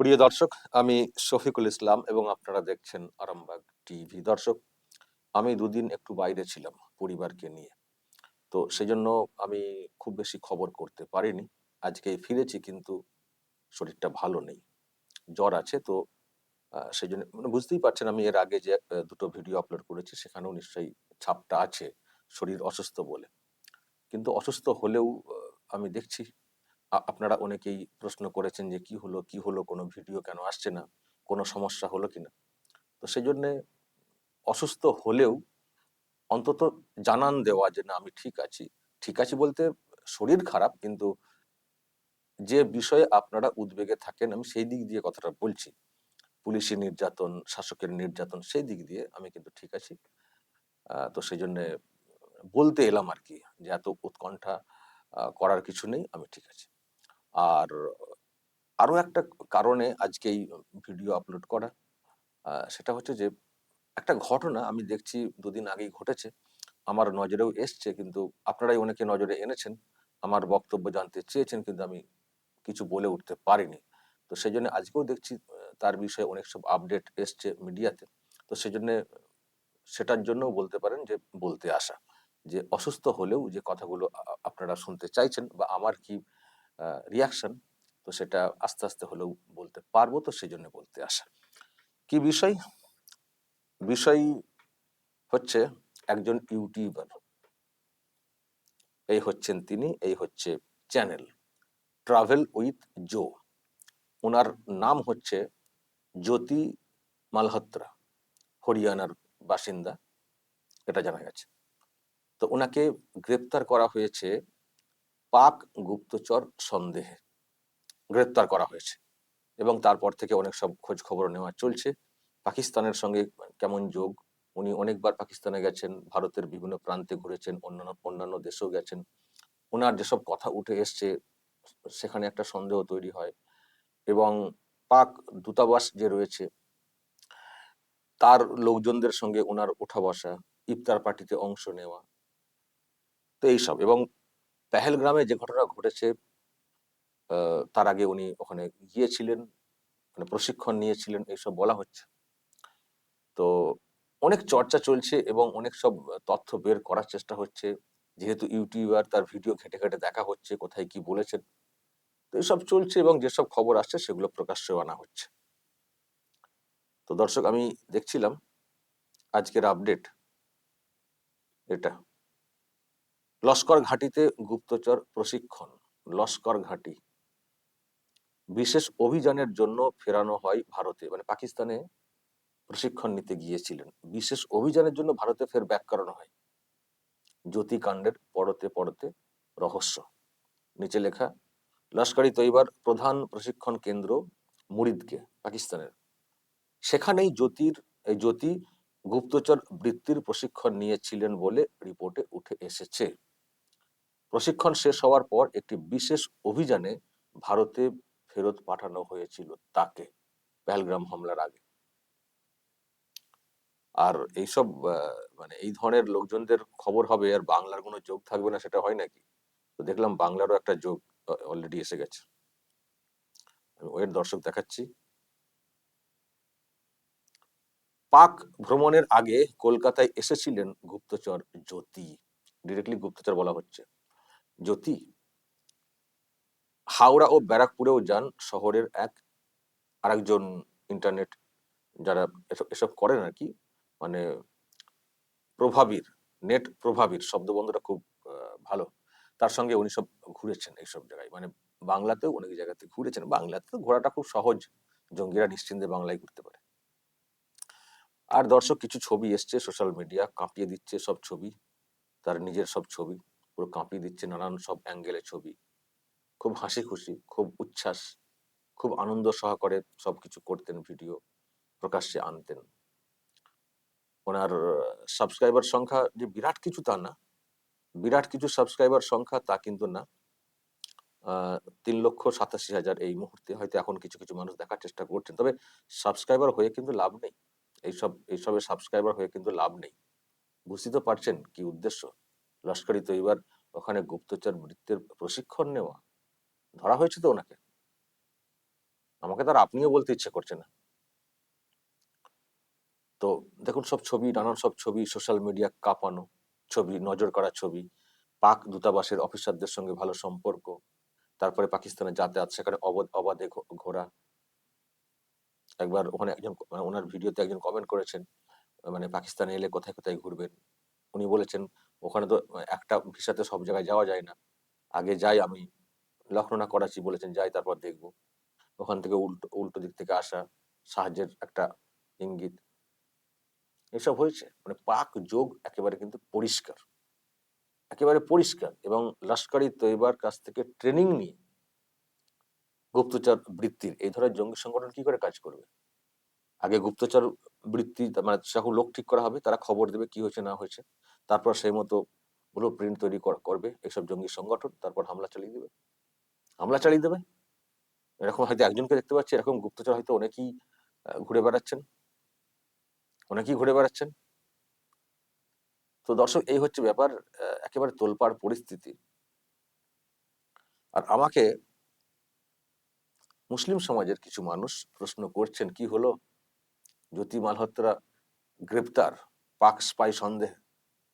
প্রিয় দর্শক, আমি শফিকুল ইসলাম এবং আপনারা দেখছেন আরামবাগ টিভি। দর্শক, আমি দুদিন একটু বাইরে ছিলাম পরিবারকে নিয়ে। তো সেজন্য আমি খুব বেশি খবর করতে পারিনি। আজকে ফিরেছি কিন্তু শরীরটা ভালো নেই। জ্বর আছে তো সেই জন্য মানে বুঝতেই পারছেন আমি এর আগে যে দুটো ভিডিও আপলোড করেছি সেখানেও নিশ্চয়ই ছাপটা আছে শরীর অসুস্থ বলে। কিন্তু অসুস্থ হলেও আমি দেখছি আপনারা অনেকেই প্রশ্ন করেছেন যে, কি হলো? কি হলো? কোনো ভিডিও কেন আসছে না? কোনো সমস্যা হলো কি না? তো সেই জন্যে অসুস্থ হলেও অন্তত জানান দেওয়া যে, না, আমি ঠিক আছি। ঠিক আছি বলতে শরীর খারাপ, কিন্তু যে বিষয়ে আপনারা উদ্বেগে থাকেন, আমি সেই দিক দিয়ে কথাটা বলছি। পুলিশি নির্যাতন, শাসকের নির্যাতন, সেই দিক দিয়ে আমি কিন্তু ঠিক আছি। তো সেই জন্য বলতে এলাম আর কি যে, এত উৎকণ্ঠা করার কিছু নেই, আমি ঠিক আছি। আর আরও একটা কারণে আজকে এই ভিডিও আপলোড করা সেটা হচ্ছে যে, একটা ঘটনা আমি দেখছি দুদিন আগেই ঘটেছে। আমার নজরেও এসছে কিন্তু আপনারাই অনেকে নজরে এনেছেন, আমার বক্তব্য জানতে চেয়েছেন কিন্তু আমি কিছু বলে উঠতে পারিনি। তো সেই জন্য আজকেও দেখছি তার বিষয়ে অনেক সব আপডেট এসছে মিডিয়াতে তো সেই জন্য সেটার জন্যও বলতে পারেন যে, বলতে আসা যে, অসুস্থ হলেও যে কথাগুলো আপনারা শুনতে চাইছেন বা আমার কি রিয়াকশন তো সেটা আস্তে আস্তে হলেও বলতে পারব, তো সেই জন্য বলতে আসা। কি বিষয়? বিষয় হচ্ছে একজন ইউটিউবার এই হচ্ছেন তিনি, এই হচ্ছে চ্যানেল ট্রাভেল উইথ জো ওনার নাম হচ্ছে জ্যোতি মালহোত্রা, হরিয়ানার বাসিন্দা, এটা জানা গেছে। তো ওনাকে গ্রেপ্তার করা হয়েছে পাক গুপ্তচর সন্দেহে গ্রেপ্তার করা হয়েছে এবং তারপর থেকে অনেক সব খোঁজ খবর নেওয়া চলছে। পাকিস্তানের সঙ্গে কেমন যোগ? উনি অনেকবার পাকিস্তানে গেছেন, ভারতের বিভিন্ন প্রান্তে ঘুরেছেন, অন্যান্য অন্যান্য দেশেও গেছেন। ওনার যেসব কথা উঠে এসছে, সেখানে একটা সন্দেহ তৈরি হয় এবং পাক দূতাবাস যে রয়েছে, তার লোকজনদের সঙ্গে ওনার ওঠা বসা, ইফতার পার্টিতে অংশ নেওয়া, তো এইসব এবং পেহেলগ্রামে যে ঘটনা ঘটেছে তার আগে উনি ওখানে গিয়েছিলেন মানে প্রশিক্ষণ নিয়েছিলেন, এইসব বলা হচ্ছে। তো অনেক চর্চা চলছে এবং অনেক সব তথ্য বের করার চেষ্টা হচ্ছে। যেহেতু ইউটিউবার, তার ভিডিও ঘেটে ঘেটে দেখা হচ্ছে, কোথায় কি বলেছেন। তো এইসব চলছে এবং যেসব খবর আসছে, সেগুলো প্রকাশ্যে আনা হচ্ছে। তো দর্শক, আমি দেখছিলাম, আজকের আপডেট, এটা। লস্কর ঘাটিতে গুপ্তচর প্রশিক্ষণ, লস্কর ঘাটি। বিশেষ অভিযানের জন্য ফেরানো হয় ভারতে মানে পাকিস্তানে প্রশিক্ষণ নিতে গিয়েছিলেন। বিশেষ অভিযানের জন্য ভারতে ফের ব্যাক করানো হয়। জ্যোতিকাণ্ডের পড়তে পড়তে রহস্য। নিচে লেখা, লস্করি তৈবার প্রধান প্রশিক্ষণ কেন্দ্র মুরিদকে, পাকিস্তানের। সেখানেই জ্যোতির, এই জ্যোতি গুপ্তচর বৃত্তির প্রশিক্ষণ নিয়েছিলেন বলে রিপোর্টে উঠে এসেছে। প্রশিক্ষণ শেষ হওয়ার পর একটি বিশেষ অভিযানে ভারতে ফেরত পাঠানো হয়েছিল তাকে পেহেলগ্রাম হামলার আগে। আর এইসব মানে এই ধরনের লোকজনদের খবর হবে, আর বাংলার কোনো যোগ থাকবে না, সেটা হয় নাকি? তো দেখলাম বাংলারও একটা যোগ অলরেডি এসে গেছে। আমি ওয়ের দর্শক দেখাচ্ছি। পাক ভ্রমণের আগে কলকাতায় এসেছিলেন গুপ্তচর জ্যোতি। ডিরেক্টলি গুপ্তচর বলা হচ্ছে। জ্যোতি, হাওড়া ও ব্যারাকপুরেও যান শহরের এক, আরেকজন ইন্টারনেট যারা এসব এসব করেন আর কি মানে প্রভাবীর নেট প্রভাবীর শব্দবন্ধটা খুব ভালো। তার সঙ্গে উনি সব ঘুরেছেন এইসব জায়গায় মানে বাংলাতেও অনেক জায়গাতে ঘুরেছেন। বাংলাতে ঘোরাটা খুব সহজ, জঙ্গিরা নিশ্চিন্তে বাংলায় ঘুরতে পারে। আর দর্শক কিছু ছবি এসছে সোশ্যাল মিডিয়া কাঁপিয়ে দিচ্ছে সব ছবি, তার নিজের সব ছবি। পুরো কাঁপিয়ে দিচ্ছে নানান সব অ্যাঙ্গেলের ছবি। খুব হাসি খুশি, খুব উচ্ছ্বাস, খুব আনন্দ সহকারে সবকিছু করতেন ভিডিও প্রকাশ্যে আনতেন। ওনার সাবস্ক্রাইবার সংখ্যা যে বিরাট কিছু তা না, বিরাট কিছু সাবস্ক্রাইবার সংখ্যা তা কিন্তু না। তিন লক্ষ সাতাশি হাজার এই মুহূর্তে হয়তো এখন কিছু কিছু মানুষ দেখার চেষ্টা করছেন, তবে সাবস্ক্রাইবার হয়ে কিন্তু লাভ নেই। এইসব এইসবের সাবস্ক্রাইবার হয়ে কিন্তু লাভ নেই। বুঝতে তো পারছেন কি উদ্দেশ্য। লস্করি তো এবার ওখানে গুপ্তচর বৃত্তের প্রশিক্ষণ নেওয়া। ধরা হয়েছে তো ওনাকে। আমাকে তার আপনিও বলতে ইচ্ছে করছে না। তো দেখুন, সব ছবি, নানান সব ছবি, সোশ্যাল মিডিয়া কাঁপানো ছবি, নজর করা ছবি, পাক দূতাবাসের অফিসারদের সঙ্গে ভালো সম্পর্ক, তারপরে পাকিস্তানে যাতায়াত, সেখানে অবাধ ঘোরা। একবার ওখানে একজন মানে ওনার ভিডিওতে একজন কমেন্ট করেছেন মানে পাকিস্তানে এলে কোথায় কোথায় ঘুরবেন? উনি বলেছেন ওখানে তো একটা ভিসাতে সব জায়গায় যাওয়া যায় না। আগে যাই আমি। লখনৌ না করাচি বলেছেন, যাই তারপর দেখব। ওখান থেকে উল্টো উল্টো দিক থেকে আসা, সাহায্যের একটা ইঙ্গিত। এসব হয়েছে। মানে পাক যোগ একেবারে কিন্তু পরিষ্কার। একেবারে পরিষ্কার এবং লস্করি তৈবার কাছ থেকে ট্রেনিং নিয়ে গুপ্তচর বৃত্তির। এই ধরনের জঙ্গি সংগঠন কি করে কাজ করবে? আগে গুপ্তচর বৃত্তি মানে সকল লোক ঠিক করা হবে, তারা খবর দেবে কি হয়েছে, না হয়েছে। তারপর সেই মতো ব্লু প্রিন্ট তৈরি করবে। এইসব জঙ্গি সংগঠন, তারপর হামলা চালিয়ে দেবে। হামলা চালিয়ে দেবে। এরকম হয়তো একজনকে দেখতে পাচ্ছি, এরকম গুপ্তচর হয়তো অনেকেই ঘুরে বেড়াচ্ছেন। অনেকেই ঘুরে বেড়াচ্ছেন। তো দর্শক, এই হচ্ছে ব্যাপার একেবারে তোলপাড় পরিস্থিতি। আর আমাকে মুসলিম সমাজের কিছু মানুষ প্রশ্ন করছেন, কি হলো? জ্যোতি মালহোত্রা গ্রেপ্তার, পাক স্পাই সন্দেহ,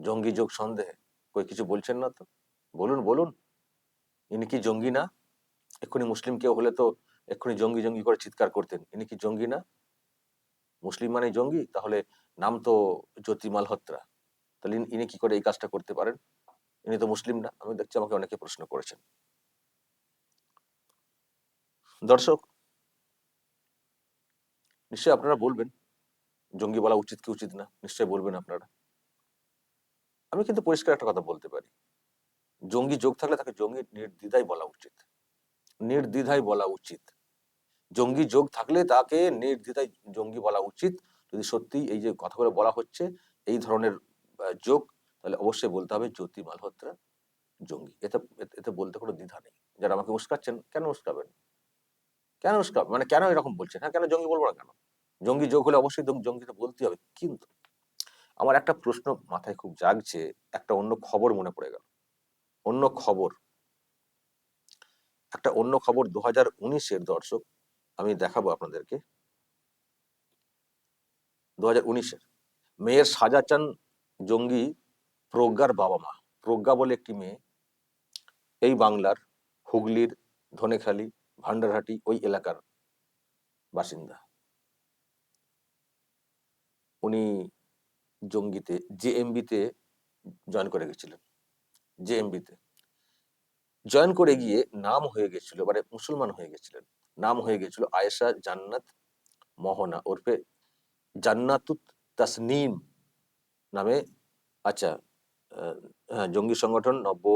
জঙ্গি যোগ সন্দেহে, কই কিছু বলছেন না তো? বলুন বলুন। ইনি কি জঙ্গি না? এক্ষুনি মুসলিম কেউ হলে তো এক্ষুনি জঙ্গি জঙ্গি করে চিৎকার করতেন। ইনি কি জঙ্গি না? মুসলিম মানে জঙ্গি? তাহলে নাম তো জ্যোতি মালহোত্রা তাহলে ইনি- কি করে এই কাজটা করতে পারেন? ইনি তো মুসলিম না। আমি দেখছি আমাকে অনেকে প্রশ্ন করেছেন। দর্শক, নিশ্চয়ই আপনারা বলবেন জঙ্গি বলা উচিত কি উচিত না, নিশ্চয়ই বলবেন আপনারা। আমি কিন্তু পরিষ্কার একটা কথা বলতে পারি। জঙ্গি যোগ থাকলে তাকে জঙ্গি নির্দ্বিধায় বলা উচিত। নির্দ্বিধায় বলা উচিত। জঙ্গি যোগ থাকলে তাকে নির্দ্বিধায় জঙ্গি বলা উচিত। যদি সত্যি এই যে কথাগুলো বলা হচ্ছে, এই ধরনের যোগ, তাহলে অবশ্যই বলতে হবে জ্যোতি মালহোত্রা জঙ্গি। এতে, এতে- বলতে কোনো দ্বিধা নেই। যারা আমাকে উস্কাচ্ছেন, কেন উস্কাবেন? কেন উস্কাবেন মানে কেন এরকম বলছেন? হ্যাঁ কেন জঙ্গি বলব না কেন? জঙ্গি যোগ হলে অবশ্যই জঙ্গি- জঙ্গিতে বলতে হবে। কিন্তু আমার একটা প্রশ্ন মাথায় খুব জাগছে, একটা অন্য খবর মনে পড়ে গেল। অন্য খবর। একটা অন্য খবর দু হাজার উনিশের দর্শক, আমি দেখাবো আপনাদেরকে। দু হাজার উনিশের। মেয়ের সাজা চান জঙ্গি প্রজ্ঞার বাবা মা। প্রজ্ঞা বলে একটি মেয়ে। এই বাংলার হুগলির ধনেখালি ভান্ডারহাটি ওই এলাকার বাসিন্দা। উনি জঙ্গিতে জেএমবিতে জয়েন করে গেছিলেন। জেএমবিতে জয়েন করে গিয়ে নাম হয়ে গেছিল মানে মুসলমান হয়ে গেছিলেন। নাম হয়ে গেছিল আয়েশা জান্নাত মোহনা ওরফে জান্নাতুত তাসনিম নামে আচ্ছা হ্যাঁ জঙ্গি সংগঠন নব্য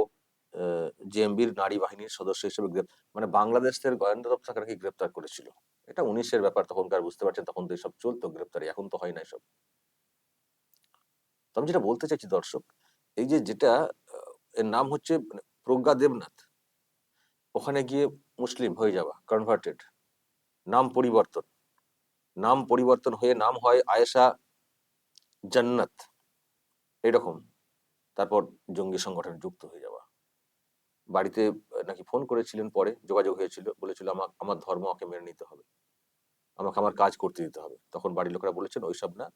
জেএমবির নারী বাহিনীর সদস্য হিসেবে গ্রেপ- মানে বাংলাদেশের গোয়েন্দা দপ্তর তাকে গ্রেপ্তার করেছিল। এটা উনিশের ব্যাপার, তখনকার বুঝতে পারছেন, তখন তো এসব চলতো গ্রেপ্তারি এখন তো হয় না এসব। তো আমি যেটা বলতে চাইছি দর্শক, এই যে যেটা এর নাম হচ্ছে মানে প্রজ্ঞা দেবনাথ। ওখানে গিয়ে মুসলিম হয়ে যাওয়া কনভার্টেড নাম পরিবর্তন। নাম পরিবর্তন হয়ে নাম হয় আয়েশা জান্নাত। এরকম। তারপর জঙ্গি সংগঠনে যুক্ত হয়ে যাওয়া। বাড়িতে নাকি ফোন করেছিলেন পরে, যোগাযোগ হয়েছিল, বলেছিল আমার আমার ধর্ম আমাকে মেনে নিতে হবে। আমাকে আমার কাজ করতে দিতে হবে। তখন বাড়ির লোকেরা বলেছেন, ওইসব না।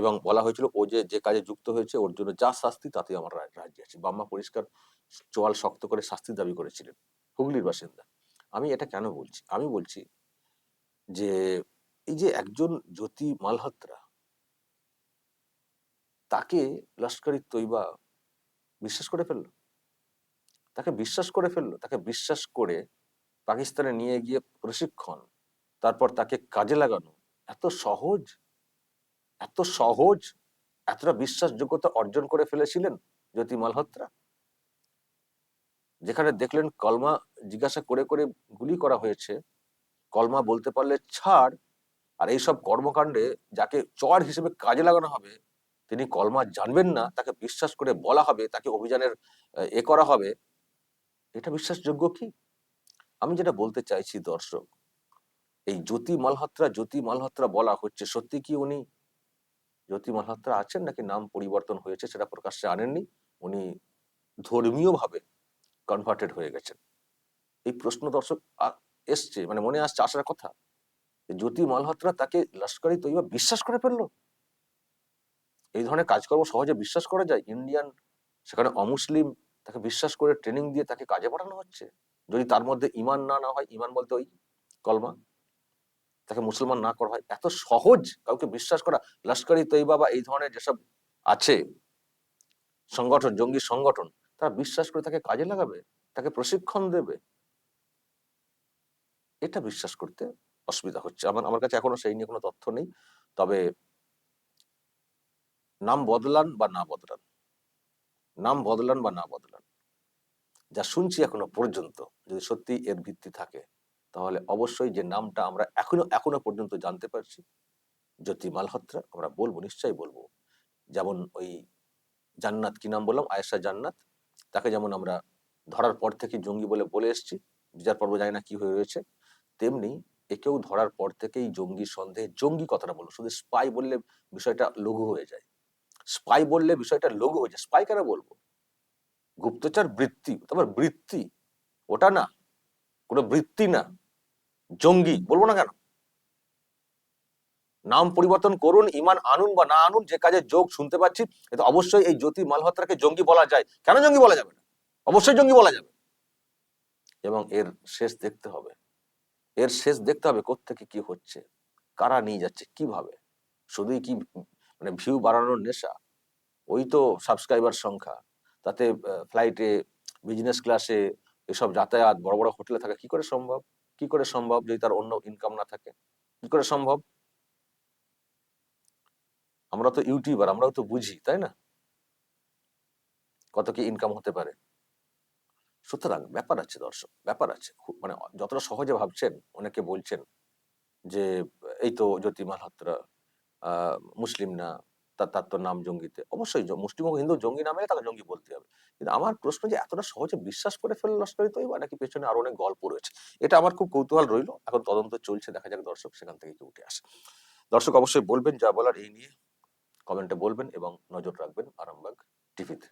এবং বলা হয়েছিল ও যে যে কাজে যুক্ত হয়েছে, ওর জন্য যা শাস্তি তাতে আমার রাজি আছে। বাম্মা পরিষ্কার চোয়াল শক্ত করে শাস্তি দাবি করেছিলেন, হুগলির বাসিন্দা। আমি এটা কেন বলছি? আমি বলছি যে, এই যে একজন জ্যোতি মালহোত্রা, তাকে লস্করি তৈবা বিশ্বাস করে ফেলল? তাকে বিশ্বাস করে ফেলল? তাকে বিশ্বাস করে পাকিস্তানে নিয়ে গিয়ে প্রশিক্ষণ, তারপর তাকে কাজে লাগানো, এত সহজ? এত সহজ, এতটা বিশ্বাসযোগ্যতা অর্জন করে ফেলেছিলেন জ্যোতি মালহোত্রা যেখানে দেখলেন কলমা জিজ্ঞাসা করে করে গুলি করা হয়েছে। কলমা বলতে পারলে ছাড়, আর এইসব কর্মকাণ্ডে যাকে চর হিসেবে কাজে লাগানো হবে, তিনি কলমা জানবেন না, তাকে বিশ্বাস করে বলা হবে, তাকে অভিযানের, এ করা হবে। এটা বিশ্বাসযোগ্য কি? আমি যেটা বলতে চাইছি দর্শক, এই জ্যোতি মালহোত্রা জ্যোতি মালহোত্রা বলা হচ্ছে, সত্যি কি উনি জ্যোতি মালহোত্রা আছেন নাকি নাম পরিবর্তন হয়েছে সেটা প্রকাশ্যে আনেননি? উনি ধর্মীয় ভাবে কনভার্টেড হয়ে গেছেন। এই প্রশ্ন দর্শক এসছে মানে মনে আসছে আসার কথা। জ্যোতি মালহোত্রা তাকে লস্করি তৈবা বিশ্বাস করে ফেলল। এই ধরনের কাজকর্ম সহজে বিশ্বাস করা যায়? ইন্ডিয়ান, সেখানে অমুসলিম তাকে বিশ্বাস করে ট্রেনিং দিয়ে তাকে কাজে পাঠানো হচ্ছে? যদি তার মধ্যে ইমান না না হয়, ইমান বলতে ওই কলমা। তাকে মুসলমান না করা হয়। এত সহজ কাউকে বিশ্বাস করা। লস্করি তৈবা বা এই ধরনের যেসব আছে সংগঠন, জঙ্গি সংগঠন, তারা বিশ্বাস করে তাকে কাজে লাগাবে, তাকে প্রশিক্ষণ দেবে। এটা বিশ্বাস করতে অসুবিধা হচ্ছে। আমার আমার কাছে এখনও সেই নিয়ে কোনো তথ্য নেই। তবে নাম বদলান বা না বদলান। নাম বদলান বা না বদলান। যা শুনছি এখনও পর্যন্ত যদি সত্যি এর ভিত্তি থাকে। তাহলে অবশ্যই যে নামটা আমরা এখনও এখনও পর্যন্ত জানতে পারছি জ্যোতি মালহোত্রা আমরা বলব, নিশ্চয়ই বলব। যেমন ওই জান্নাত, কি নাম বললাম? আয়েশা জান্নাত। তাকে যেমন আমরা ধরার পর থেকে জঙ্গি বলে বলে এসেছি, বিচার পর্ব জানি না কি হয়ে রয়েছে, তেমনি একেও ধরার পর থেকেই জঙ্গি সন্দেহে, জঙ্গি কথাটা বলব, শুধু স্পাই বললে বিষয়টা লঘু হয়ে যায়। স্পাই বললে বিষয়টা লঘু হয়ে যায়। স্পাই কেন বলব? গুপ্তচর বৃত্তি তারপর বৃত্তি, ওটা না, কোনো বৃত্তি না। জঙ্গি, বলব না কেন? নাম পরিবর্তন করুন, ইমান আনুন বা না আনুন, যে কাজে যোগ শুনতে পাচ্ছি এটা অবশ্যই এই জ্যোতি মালহোত্রাকে জঙ্গি বলা যায়। কেন জঙ্গি বলা যাবে না? অবশ্যই জঙ্গি বলা যাবে। এবং এর শেষ দেখতে হবে। এর শেষ দেখতে হবে কোত্থেকে কি হচ্ছে, কারা নিয়ে যাচ্ছে, কীভাবে? শুধুই কি মানে ভিউ বাড়ানোর নেশা? ওই তো সাবস্ক্রাইবার সংখ্যা। তাতে ফ্লাইটে বিজনেস ক্লাসে এসব যাতায়াত, বড় বড় হোটেলে থাকা কি করে সম্ভব? কি করে সম্ভব যদি তার অন্য ইনকাম না থাকে? কি করে সম্ভব? আমরা তো ইউটিউবার আমরাও তো বুঝি, তাই না? কত কি ইনকাম হতে পারে? সুতরাং ব্যাপার আছে দর্শক, ব্যাপার আছে। মানে যতটা সহজে ভাবছেন, অনেকে বলছেন যে, এই তো জ্যোতি মালহোত্রা আহ, মুসলিম না তার তার তো নাম জঙ্গিতে। অবশ্যই মুষ্টিমুখ হিন্দু জঙ্গি নামে তাকে জঙ্গি বলতে হবে। কিন্তু আমার প্রশ্ন যে এতটা সহজে বিশ্বাস করে ফেলল লস্করি তৈবা, নাকি পেছনে আরও অনেক গল্প রয়েছে? এটা আমার খুব কৌতূহল রইল। এখন তদন্ত চলছে, দেখা যাক দর্শক সেখান থেকে কি উঠে আসে। দর্শক অবশ্যই বলবেন যা বলার এই নিয়ে। কমেন্টে বলবেন এবং নজর রাখবেন আরামবাগ টিভিতে।